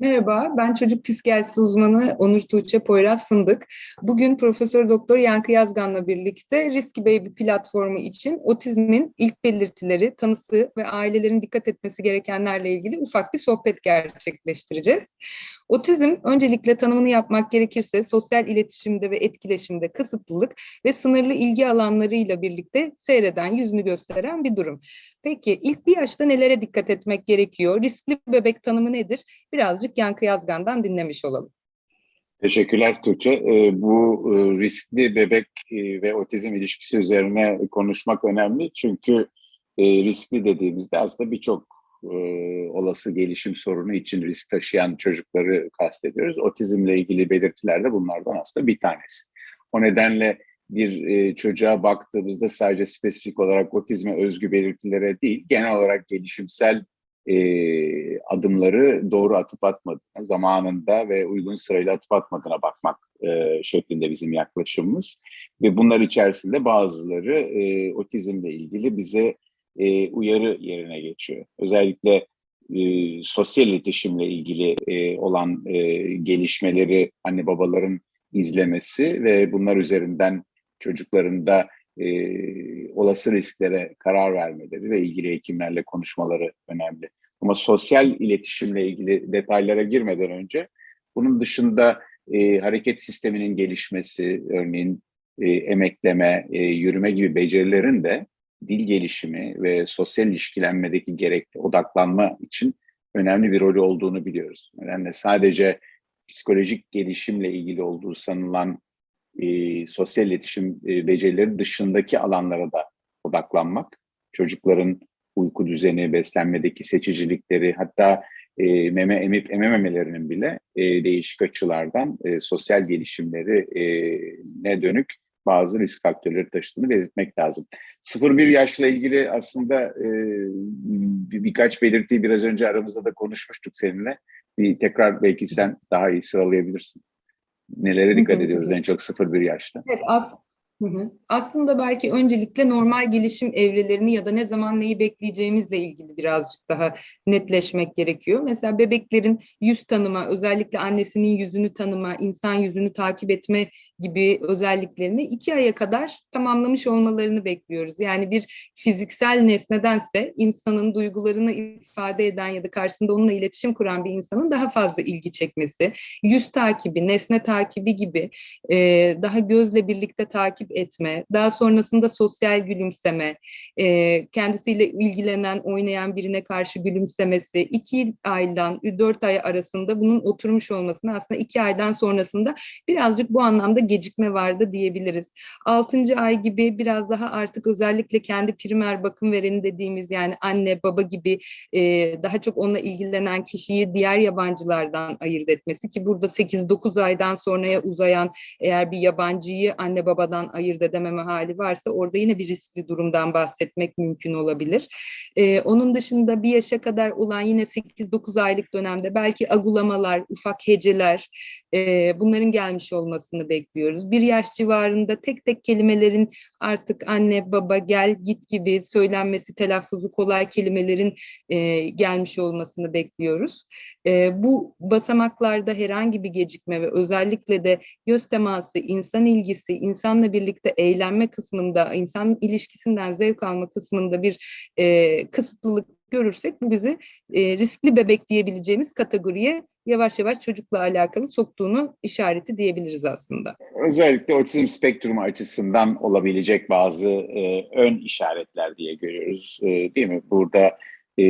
Merhaba, ben çocuk psikiyatrisi uzmanı Onur Tuğçe Poyraz Fındık. Bugün Profesör Doktor Yankı Yazgan'la birlikte Risky Baby platformu için otizmin ilk belirtileri, tanısı ve ailelerin dikkat etmesi gerekenlerle ilgili ufak bir sohbet gerçekleştireceğiz. Otizm öncelikle tanımını yapmak gerekirse sosyal iletişimde ve etkileşimde kısıtlılık ve sınırlı ilgi alanlarıyla birlikte seyreden, yüzünü gösteren bir durum. Peki ilk bir yaşta nelere dikkat etmek gerekiyor? Riskli bebek tanımı nedir? Birazcık Yankı Yazgan'dan dinlemiş olalım. Teşekkürler Tuğçe. Ee, bu e, riskli bebek e, ve otizm ilişkisi üzerine konuşmak önemli. Çünkü e, riskli dediğimizde aslında birçok olası gelişim sorunu için risk taşıyan çocukları kastediyoruz. Otizmle ilgili belirtiler de bunlardan aslında bir tanesi. O nedenle bir çocuğa baktığımızda sadece spesifik olarak otizme özgü belirtilere değil, genel olarak gelişimsel e, adımları doğru atıp atmadığına, zamanında ve uygun sırayla atıp atmadığına bakmak e, şeklinde bizim yaklaşımımız. Ve bunlar içerisinde bazıları e, otizmle ilgili bize e, uyarı yerine geçiyor. Özellikle e, sosyal iletişimle ilgili e, olan e, gelişmeleri anne babaların izlemesi ve bunlar üzerinden çocuklarında e, olası risklere karar vermeleri ve ilgili hekimlerle konuşmaları önemli. Ama sosyal iletişimle ilgili detaylara girmeden önce bunun dışında e, hareket sisteminin gelişmesi, örneğin e, emekleme, e, yürüme gibi becerilerin de dil gelişimi ve sosyal ilişkilenmedeki gerekli odaklanma için önemli bir rolü olduğunu biliyoruz. Yani sadece psikolojik gelişimle ilgili olduğu sanılan e, sosyal iletişim e, becerileri dışındaki alanlara da odaklanmak, çocukların uyku düzeni, beslenmedeki seçicilikleri, hatta e, meme emip emememelerinin bile e, değişik açılardan e, sosyal gelişimleri e, ne dönük bazı risk faktörleri taşıdığını belirtmek lazım. 0-1 yaşla ilgili aslında e, bir, birkaç belirtiyi biraz önce aramızda da konuşmuştuk seninle. Bir tekrar belki sen daha iyi sıralayabilirsin. Nelere dikkat ediyoruz en çok 0-1 yaşta? Evet, as Hı hı. Aslında belki öncelikle normal gelişim evrelerini ya da ne zaman neyi bekleyeceğimizle ilgili birazcık daha netleşmek gerekiyor. Mesela bebeklerin yüz tanıma, özellikle annesinin yüzünü tanıma, insan yüzünü takip etme gibi özelliklerini iki aya kadar tamamlamış olmalarını bekliyoruz. Yani bir fiziksel nesnedense insanın duygularını ifade eden ya da karşısında onunla iletişim kuran bir insanın daha fazla ilgi çekmesi, yüz takibi, nesne takibi gibi e, daha gözle birlikte takip etme, daha sonrasında sosyal gülümseme, e, kendisiyle ilgilenen, oynayan birine karşı gülümsemesi, iki aydan dört ay arasında bunun oturmuş olmasını aslında iki aydan sonrasında birazcık bu anlamda gecikme vardı diyebiliriz. Altıncı ay gibi biraz daha artık özellikle kendi primer bakım vereni dediğimiz yani anne baba gibi e, daha çok onunla ilgilenen kişiyi diğer yabancılardan ayırt etmesi ki burada 8-9 aydan sonraya uzayan eğer bir yabancıyı anne babadan ayırt edememe hali varsa orada yine bir riskli durumdan bahsetmek mümkün olabilir. E, onun dışında bir yaşa kadar olan yine 8-9 aylık dönemde belki agulamalar, ufak heceler e, bunların gelmiş olmasını bekliyoruz. Bir yaş civarında tek tek kelimelerin artık anne, baba, gel, git gibi söylenmesi, telaffuzu kolay kelimelerin e, gelmiş olmasını bekliyoruz. E, bu basamaklarda herhangi bir gecikme ve özellikle de göz teması, insan ilgisi, insanla birlikte eğlenme kısmında, insan ilişkisinden zevk alma kısmında bir e, kısıtlılık görürsek bu bizi e, riskli bebek diyebileceğimiz kategoriye yavaş yavaş çocukla alakalı soktuğunu işareti diyebiliriz aslında. Özellikle otizm spektrumu açısından olabilecek bazı e, ön işaretler diye görüyoruz e, değil mi? Burada e,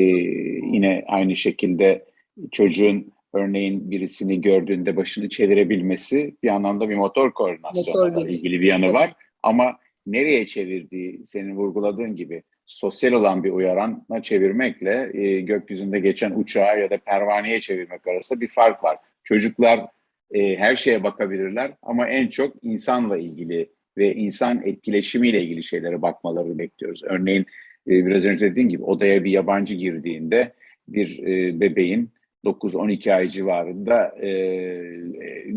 yine aynı şekilde çocuğun örneğin birisini gördüğünde başını çevirebilmesi bir anlamda bir motor koordinasyonla motor ilgili bir yanı var. Ama nereye çevirdiği senin vurguladığın gibi sosyal olan bir uyarana çevirmekle e, gökyüzünde geçen uçağa ya da pervaneye çevirmek arasında bir fark var. Çocuklar e, her şeye bakabilirler ama en çok insanla ilgili ve insan etkileşimiyle ilgili şeylere bakmalarını bekliyoruz. Örneğin e, biraz önce dediğim gibi odaya bir yabancı girdiğinde bir e, bebeğin 9-12 ay civarında e,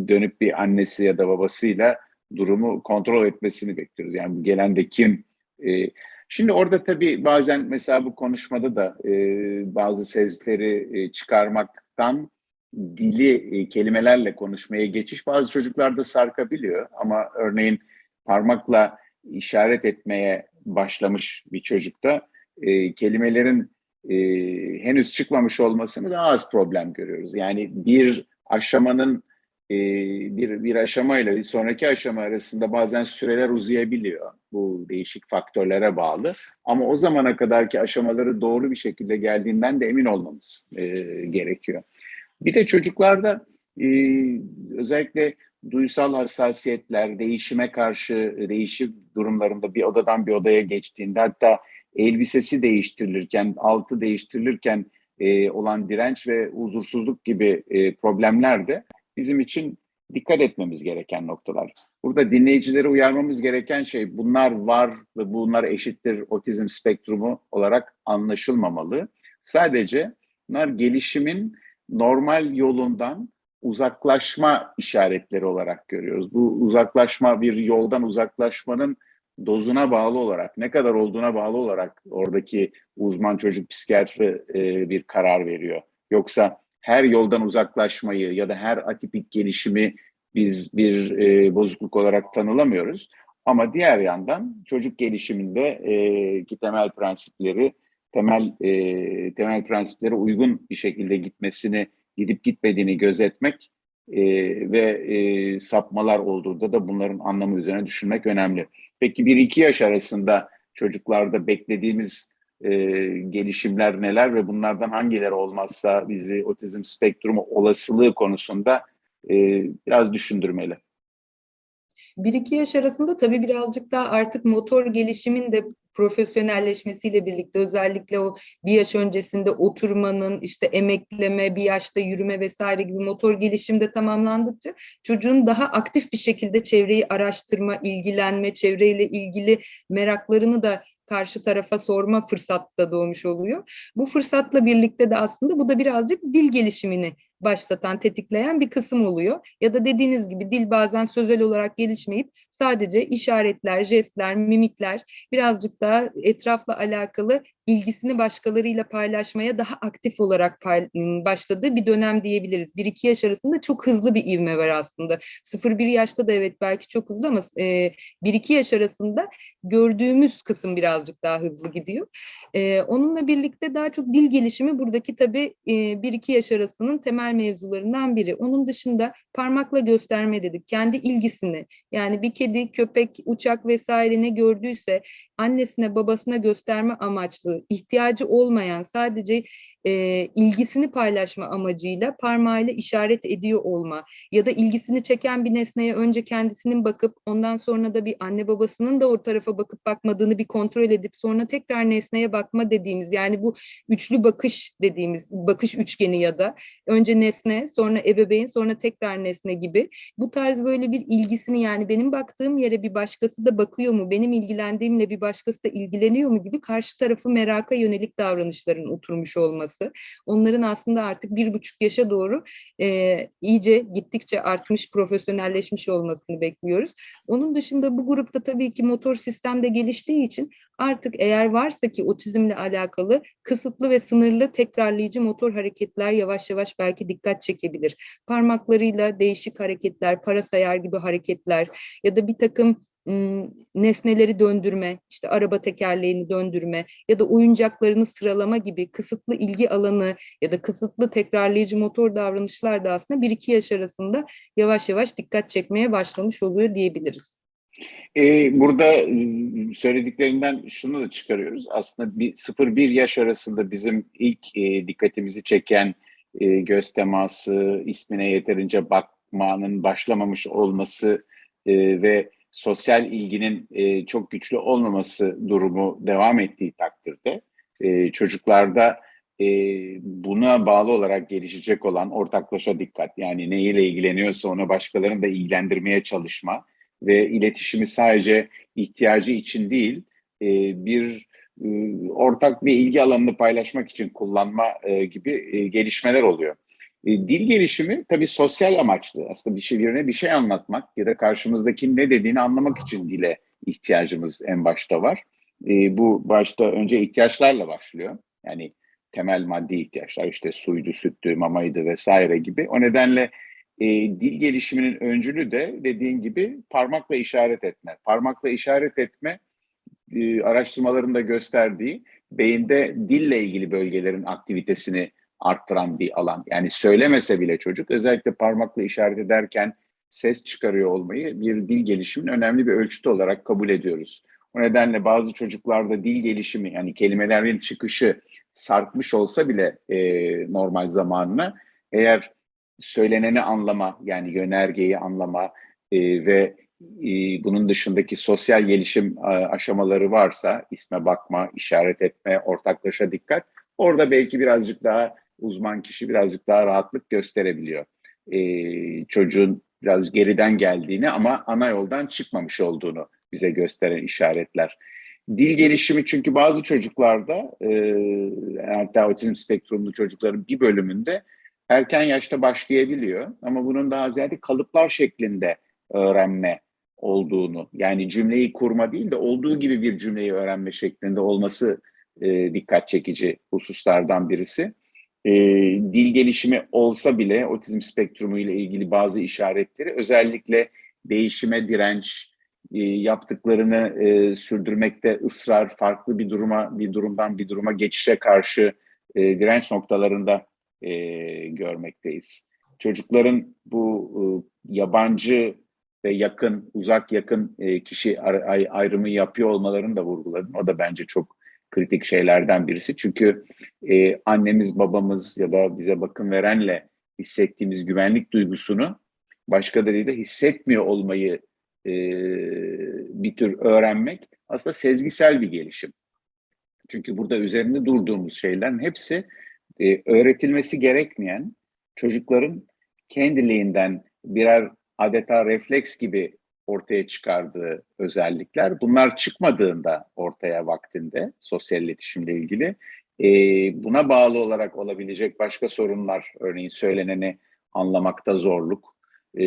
dönüp bir annesi ya da babasıyla durumu kontrol etmesini bekliyoruz. Yani gelen de kim? E, Şimdi orada tabii bazen mesela bu konuşmada da e, bazı sezleri e, çıkarmaktan dili e, kelimelerle konuşmaya geçiş bazı çocuklarda sarkabiliyor. Ama örneğin parmakla işaret etmeye başlamış bir çocukta e, kelimelerin e, henüz çıkmamış olmasını daha az problem görüyoruz. Yani bir aşamanın e, bir, bir aşamayla bir sonraki aşama arasında bazen süreler uzayabiliyor. Bu değişik faktörlere bağlı. Ama o zamana kadarki aşamaları doğru bir şekilde geldiğinden de emin olmamız e, gerekiyor. Bir de çocuklarda e, özellikle duysal hassasiyetler, değişime karşı değişim durumlarında bir odadan bir odaya geçtiğinde hatta elbisesi değiştirilirken, altı değiştirilirken e, olan direnç ve huzursuzluk gibi e, problemler de bizim için dikkat etmemiz gereken noktalar. Burada dinleyicileri uyarmamız gereken şey bunlar var ve bunlar eşittir otizm spektrumu olarak anlaşılmamalı. Sadece bunlar gelişimin normal yolundan uzaklaşma işaretleri olarak görüyoruz. Bu uzaklaşma bir yoldan uzaklaşmanın dozuna bağlı olarak, ne kadar olduğuna bağlı olarak oradaki uzman çocuk psikiyatri e, bir karar veriyor. Yoksa her yoldan uzaklaşmayı ya da her atipik gelişimi biz bir e, bozukluk olarak tanılamıyoruz. Ama diğer yandan çocuk gelişiminde e, ki temel prensipleri temel e, temel prensiplere uygun bir şekilde gitmesini gidip gitmediğini gözetmek e, ve e, sapmalar olduğunda da bunların anlamı üzerine düşünmek önemli. Peki 1-2 yaş arasında çocuklarda beklediğimiz e, gelişimler neler ve bunlardan hangileri olmazsa bizi otizm spektrumu olasılığı konusunda e, biraz düşündürmeli. 1-2 yaş arasında tabii birazcık daha artık motor gelişimin de profesyonelleşmesiyle birlikte özellikle o bir yaş öncesinde oturmanın işte emekleme, bir yaşta yürüme vesaire gibi motor gelişimde tamamlandıkça çocuğun daha aktif bir şekilde çevreyi araştırma, ilgilenme, çevreyle ilgili meraklarını da karşı tarafa sorma fırsatı doğmuş oluyor. Bu fırsatla birlikte de aslında bu da birazcık dil gelişimini başlatan, tetikleyen bir kısım oluyor. Ya da dediğiniz gibi dil bazen sözel olarak gelişmeyip sadece işaretler, jestler, mimikler birazcık daha etrafla alakalı ilgisini başkalarıyla paylaşmaya daha aktif olarak başladığı bir dönem diyebiliriz. 1-2 yaş arasında çok hızlı bir ivme var aslında. 0-1 yaşta da evet belki çok hızlı ama 1-2 yaş arasında gördüğümüz kısım birazcık daha hızlı gidiyor. Onunla birlikte daha çok dil gelişimi buradaki tabii 1-2 yaş arasının temel mevzularından biri. Onun dışında parmakla gösterme dedik. Kendi ilgisini yani bir kedi, köpek, uçak vesaire ne gördüyse annesine babasına gösterme amaçlı ihtiyacı olmayan sadece e, ilgisini paylaşma amacıyla parmağıyla işaret ediyor olma ya da ilgisini çeken bir nesneye önce kendisinin bakıp ondan sonra da bir anne babasının da o tarafa bakıp bakmadığını bir kontrol edip sonra tekrar nesneye bakma dediğimiz yani bu üçlü bakış dediğimiz bakış üçgeni ya da önce nesne sonra ebeveyn sonra tekrar nesne gibi bu tarz böyle bir ilgisini yani benim baktığım yere bir başkası da bakıyor mu benim ilgilendiğimle bir başkası da ilgileniyor mu gibi karşı tarafı meraka yönelik davranışların oturmuş olması olması, onların aslında artık bir buçuk yaşa doğru e, iyice gittikçe artmış, profesyonelleşmiş olmasını bekliyoruz. Onun dışında bu grupta tabii ki motor sistemde geliştiği için artık eğer varsa ki otizmle alakalı kısıtlı ve sınırlı tekrarlayıcı motor hareketler yavaş yavaş belki dikkat çekebilir. Parmaklarıyla değişik hareketler, para sayar gibi hareketler ya da bir takım nesneleri döndürme, işte araba tekerleğini döndürme ya da oyuncaklarını sıralama gibi kısıtlı ilgi alanı ya da kısıtlı tekrarlayıcı motor davranışlar da aslında 1-2 yaş arasında yavaş yavaş dikkat çekmeye başlamış oluyor diyebiliriz. Ee, burada söylediklerinden şunu da çıkarıyoruz. Aslında 0-1 yaş arasında bizim ilk e, dikkatimizi çeken e, göz teması, ismine yeterince bakmanın başlamamış olması e, ve sosyal ilginin e, çok güçlü olmaması durumu devam ettiği takdirde e, çocuklarda e, buna bağlı olarak gelişecek olan ortaklaşa dikkat yani neyle ilgileniyorsa onu başkalarını da ilgilendirmeye çalışma ve iletişimi sadece ihtiyacı için değil e, bir e, ortak bir ilgi alanını paylaşmak için kullanma e, gibi e, gelişmeler oluyor. E, dil gelişimi tabii sosyal amaçlı. Aslında bir şey birine bir şey anlatmak ya da karşımızdaki ne dediğini anlamak için dile ihtiyacımız en başta var. e, bu başta önce ihtiyaçlarla başlıyor. Yani temel maddi ihtiyaçlar işte suydu, süttü, mamaydı vesaire gibi. O nedenle e, dil gelişiminin öncülü de dediğin gibi parmakla işaret etme. Parmakla işaret etme e, araştırmaların gösterdiği beyinde dille ilgili bölgelerin aktivitesini arttıran bir alan. Yani söylemese bile çocuk özellikle parmakla işaret ederken ses çıkarıyor olmayı bir dil gelişiminin önemli bir ölçütü olarak kabul ediyoruz. O nedenle bazı çocuklarda dil gelişimi yani kelimelerin çıkışı sarkmış olsa bile e, normal zamanına eğer söyleneni anlama yani yönergeyi anlama e, ve e, bunun dışındaki sosyal gelişim e, aşamaları varsa isme bakma, işaret etme, ortaklaşa dikkat orada belki birazcık daha uzman kişi birazcık daha rahatlık gösterebiliyor. E, çocuğun biraz geriden geldiğini ama ana yoldan çıkmamış olduğunu bize gösteren işaretler. Dil gelişimi çünkü bazı çocuklarda e, hatta otizm spektrumlu çocukların bir bölümünde erken yaşta başlayabiliyor. Ama bunun daha ziyade kalıplar şeklinde öğrenme olduğunu yani cümleyi kurma değil de olduğu gibi bir cümleyi öğrenme şeklinde olması e, dikkat çekici hususlardan birisi. E, dil gelişimi olsa bile otizm spektrumu ile ilgili bazı işaretleri özellikle değişime direnç, e, yaptıklarını e, sürdürmekte ısrar, farklı bir duruma bir durumdan bir duruma geçişe karşı e, direnç noktalarında e, görmekteyiz. Çocukların bu e, yabancı ve yakın, uzak yakın e, kişi ay, ayrımı yapıyor olmalarını da vurguladım. O da bence çok kritik şeylerden birisi. Çünkü e, annemiz, babamız ya da bize bakım verenle hissettiğimiz güvenlik duygusunu başkalarıyla hissetmiyor olmayı e, bir tür öğrenmek aslında sezgisel bir gelişim. Çünkü burada üzerinde durduğumuz şeylerin hepsi e, öğretilmesi gerekmeyen çocukların kendiliğinden birer adeta refleks gibi ortaya çıkardığı özellikler. Bunlar çıkmadığında ortaya vaktinde sosyal iletişimle ilgili e, buna bağlı olarak olabilecek başka sorunlar örneğin söyleneni anlamakta zorluk e,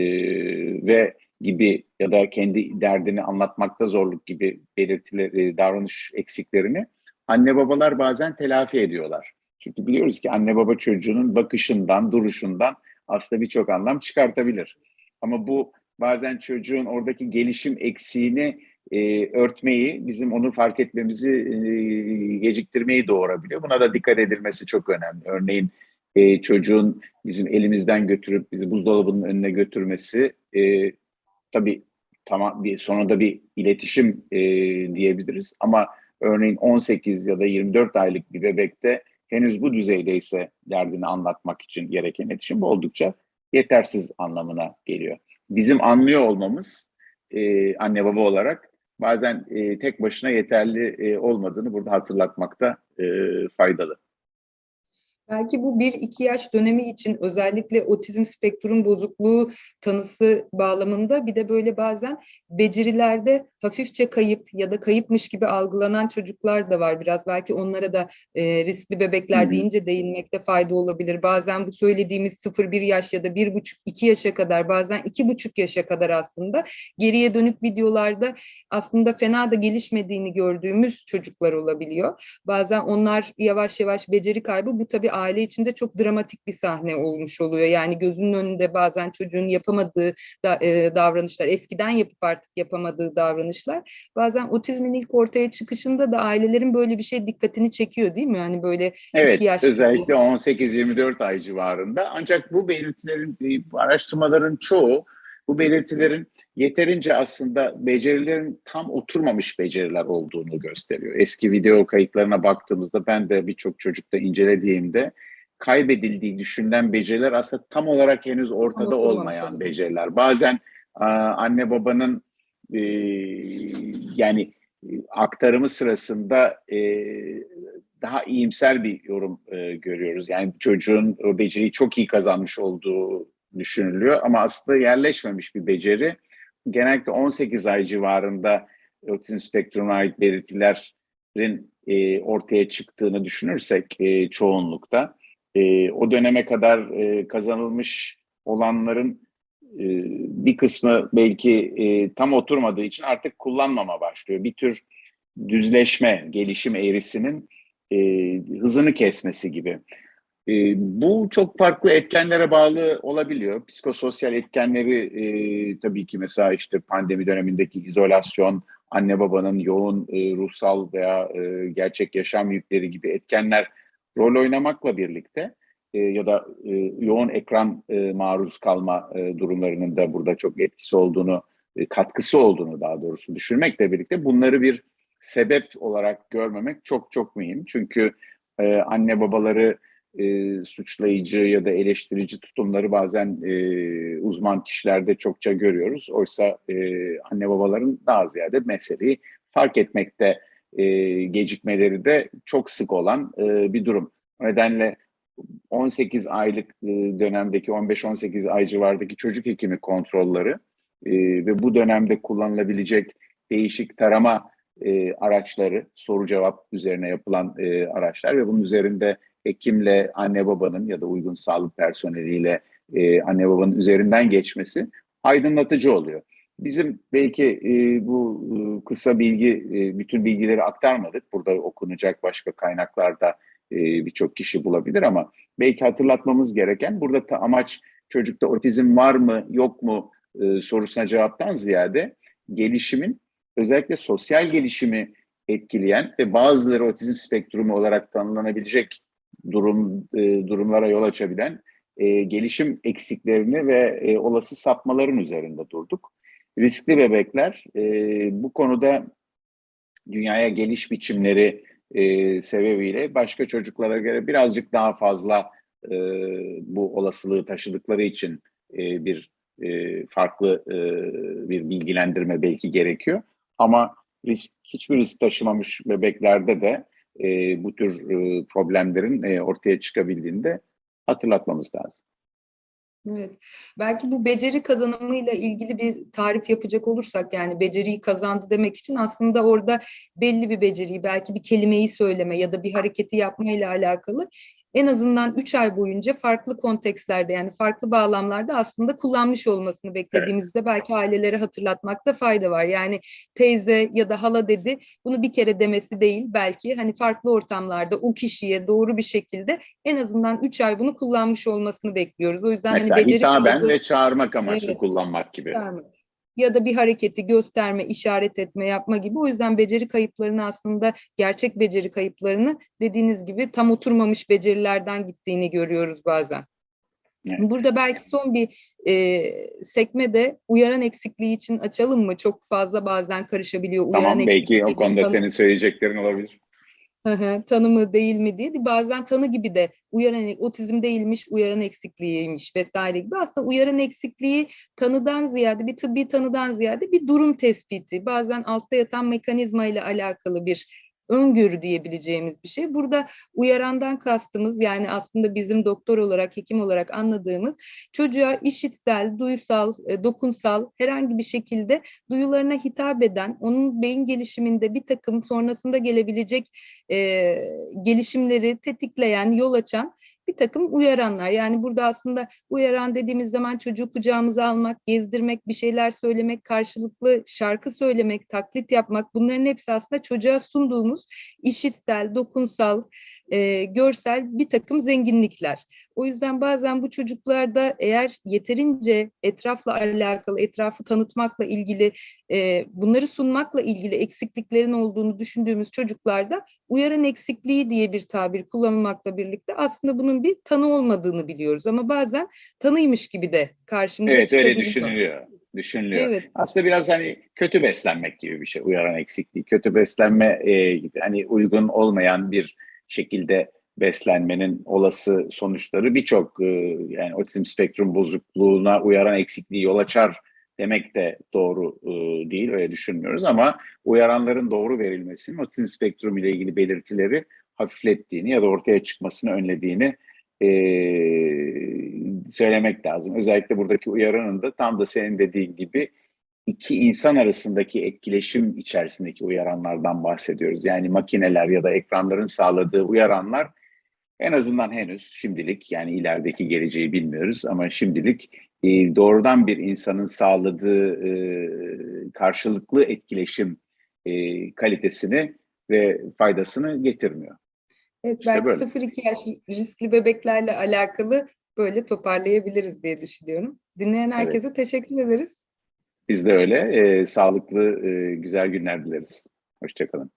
ve gibi ya da kendi derdini anlatmakta zorluk gibi belirtileri, davranış eksiklerini anne babalar bazen telafi ediyorlar. Çünkü biliyoruz ki anne baba çocuğunun bakışından, duruşundan aslında birçok anlam çıkartabilir. Ama bu bazen çocuğun oradaki gelişim eksiğini e, örtmeyi, bizim onu fark etmemizi e, geciktirmeyi doğurabiliyor. Buna da dikkat edilmesi çok önemli. Örneğin e, çocuğun bizim elimizden götürüp bizi buzdolabının önüne götürmesi e, tabii tamam bir sonunda bir iletişim e, diyebiliriz ama örneğin 18 ya da 24 aylık bir bebekte henüz bu düzeydeyse derdini anlatmak için gereken iletişim oldukça yetersiz anlamına geliyor. Bizim anlıyor olmamız e, anne baba olarak bazen e, tek başına yeterli e, olmadığını burada hatırlatmakta e, faydalı. Belki bu 1-2 yaş dönemi için özellikle otizm spektrum bozukluğu tanısı bağlamında bir de böyle bazen becerilerde hafifçe kayıp ya da kayıpmış gibi algılanan çocuklar da var biraz. Belki onlara da e, riskli bebekler deyince değinmekte fayda olabilir. Bazen bu söylediğimiz 0-1 yaş ya da 1,5-2 yaşa kadar bazen 2,5 yaşa kadar aslında geriye dönük videolarda aslında fena da gelişmediğini gördüğümüz çocuklar olabiliyor. Bazen onlar yavaş yavaş beceri kaybı bu tabii aile içinde çok dramatik bir sahne olmuş oluyor. Yani gözünün önünde bazen çocuğun yapamadığı da, e, davranışlar, eskiden yapıp artık yapamadığı davranışlar. Bazen otizmin ilk ortaya çıkışında da ailelerin böyle bir şey dikkatini çekiyor değil mi? Yani böyle Evet, iki yaş özellikle 18-24 ay civarında. Ancak bu belirtilerin, bu araştırmaların çoğu bu belirtilerin yeterince aslında becerilerin tam oturmamış beceriler olduğunu gösteriyor. Eski video kayıtlarına baktığımızda ben de birçok çocukta incelediğimde kaybedildiği düşünülen beceriler aslında tam olarak henüz ortada olmayan beceriler. Bazen anne babanın e, yani e, aktarımı sırasında e, daha iyimser bir yorum görüyoruz. Yani çocuğun o beceriyi çok iyi kazanmış olduğu düşünülüyor ama aslında yerleşmemiş bir beceri. Genellikle 18 ay civarında otizm spektrumuna ait belirtilerin e, ortaya çıktığını düşünürsek e, çoğunlukta e, o döneme kadar e, kazanılmış olanların e, bir kısmı belki e, tam oturmadığı için artık kullanmama başlıyor. Bir tür düzleşme, gelişim eğrisinin e, hızını kesmesi gibi. E, bu çok farklı etkenlere bağlı olabiliyor. Psikososyal etkenleri e, tabii ki mesela işte pandemi dönemindeki izolasyon, anne babanın yoğun e, ruhsal veya e, gerçek yaşam yükleri gibi etkenler rol oynamakla birlikte e, ya da e, yoğun ekran e, maruz kalma e, durumlarının da burada çok etkisi olduğunu, e, katkısı olduğunu daha doğrusu düşünmekle birlikte bunları bir sebep olarak görmemek çok çok mühim. Çünkü e, anne babaları e, suçlayıcı ya da eleştirici tutumları bazen e, uzman kişilerde çokça görüyoruz. Oysa e, anne babaların daha ziyade meseleyi fark etmekte e, gecikmeleri de çok sık olan e, bir durum. O nedenle 18 aylık e, dönemdeki 15-18 ay civardaki çocuk hekimi kontrolleri e, ve bu dönemde kullanılabilecek değişik tarama e, araçları, soru cevap üzerine yapılan e, araçlar ve bunun üzerinde hekimle anne babanın ya da uygun sağlık personeliyle e, anne babanın üzerinden geçmesi aydınlatıcı oluyor. Bizim belki e, bu e, kısa bilgi, e, bütün bilgileri aktarmadık. Burada okunacak başka kaynaklarda e, birçok kişi bulabilir ama belki hatırlatmamız gereken burada ta, amaç çocukta otizm var mı yok mu e, sorusuna cevaptan ziyade gelişimin özellikle sosyal gelişimi etkileyen ve bazıları otizm spektrumu olarak tanımlanabilecek durum e, durumlara yol açabilen e, gelişim eksiklerini ve e, olası sapmaların üzerinde durduk. Riskli bebekler e, bu konuda dünyaya geliş biçimleri e, sebebiyle başka çocuklara göre birazcık daha fazla e, bu olasılığı taşıdıkları için e, bir e, farklı e, bir bilgilendirme belki gerekiyor. Ama risk hiçbir risk taşımamış bebeklerde de e, bu tür e, problemlerin e, ortaya çıkabildiğinde hatırlatmamız lazım. Evet. Belki bu beceri kazanımıyla ilgili bir tarif yapacak olursak yani beceriyi kazandı demek için aslında orada belli bir beceriyi belki bir kelimeyi söyleme ya da bir hareketi yapma ile alakalı en azından 3 ay boyunca farklı kontekstlerde yani farklı bağlamlarda aslında kullanmış olmasını beklediğimizde evet. belki ailelere hatırlatmakta fayda var. Yani teyze ya da hala dedi bunu bir kere demesi değil belki hani farklı ortamlarda o kişiye doğru bir şekilde en azından 3 ay bunu kullanmış olmasını bekliyoruz. O yüzden Mesela hani hitaben kalıbı... ve çağırmak amaçlı evet. kullanmak gibi. Çağırmak ya da bir hareketi gösterme, işaret etme, yapma gibi. O yüzden beceri kayıplarını aslında gerçek beceri kayıplarını dediğiniz gibi tam oturmamış becerilerden gittiğini görüyoruz bazen. Evet. Burada belki son bir e, sekme de uyaran eksikliği için açalım mı? Çok fazla bazen karışabiliyor. Tamam uyaran belki o konuda senin söyleyeceklerin olabilir. Tanımı değil mi diye. Bazen tanı gibi de uyaran otizm değilmiş uyaran eksikliğiymiş vesaire gibi. Aslında uyaran eksikliği tanıdan ziyade bir tıbbi tanıdan ziyade bir durum tespiti. Bazen altta yatan mekanizma ile alakalı bir öngörü diyebileceğimiz bir şey. Burada uyarandan kastımız yani aslında bizim doktor olarak, hekim olarak anladığımız çocuğa işitsel, duysal, e, dokunsal herhangi bir şekilde duyularına hitap eden, onun beyin gelişiminde bir takım sonrasında gelebilecek e, gelişimleri tetikleyen, yol açan bir takım uyaranlar. Yani burada aslında uyaran dediğimiz zaman çocuğu kucağımıza almak, gezdirmek, bir şeyler söylemek, karşılıklı şarkı söylemek, taklit yapmak bunların hepsi aslında çocuğa sunduğumuz işitsel, dokunsal, e, görsel bir takım zenginlikler. O yüzden bazen bu çocuklarda eğer yeterince etrafla alakalı, etrafı tanıtmakla ilgili, e, bunları sunmakla ilgili eksikliklerin olduğunu düşündüğümüz çocuklarda uyaran eksikliği diye bir tabir kullanılmakla birlikte aslında bunun bir tanı olmadığını biliyoruz. Ama bazen tanıymış gibi de karşımıza Evet öyle düşünülüyor düşünülüyor. Evet. Aslında biraz hani kötü beslenmek gibi bir şey uyaran eksikliği. Kötü beslenme e, gibi hani uygun olmayan bir şekilde beslenmenin olası sonuçları birçok e, yani otizm spektrum bozukluğuna uyaran eksikliği yol açar demek de doğru e, değil öyle düşünmüyoruz ama uyaranların doğru verilmesinin otizm spektrum ile ilgili belirtileri hafiflettiğini ya da ortaya çıkmasını önlediğini e, söylemek lazım. Özellikle buradaki uyaranın da tam da senin dediğin gibi iki insan arasındaki etkileşim içerisindeki uyaranlardan bahsediyoruz. Yani makineler ya da ekranların sağladığı uyaranlar en azından henüz şimdilik yani ilerideki geleceği bilmiyoruz ama şimdilik e, doğrudan bir insanın sağladığı e, karşılıklı etkileşim e, kalitesini ve faydasını getirmiyor. Evet, İşte belki böyle. 0-2 yaş riskli bebeklerle alakalı böyle toparlayabiliriz diye düşünüyorum. Dinleyen herkese teşekkür ederiz. Biz de öyle. E, sağlıklı, e, güzel günler dileriz. Hoşçakalın.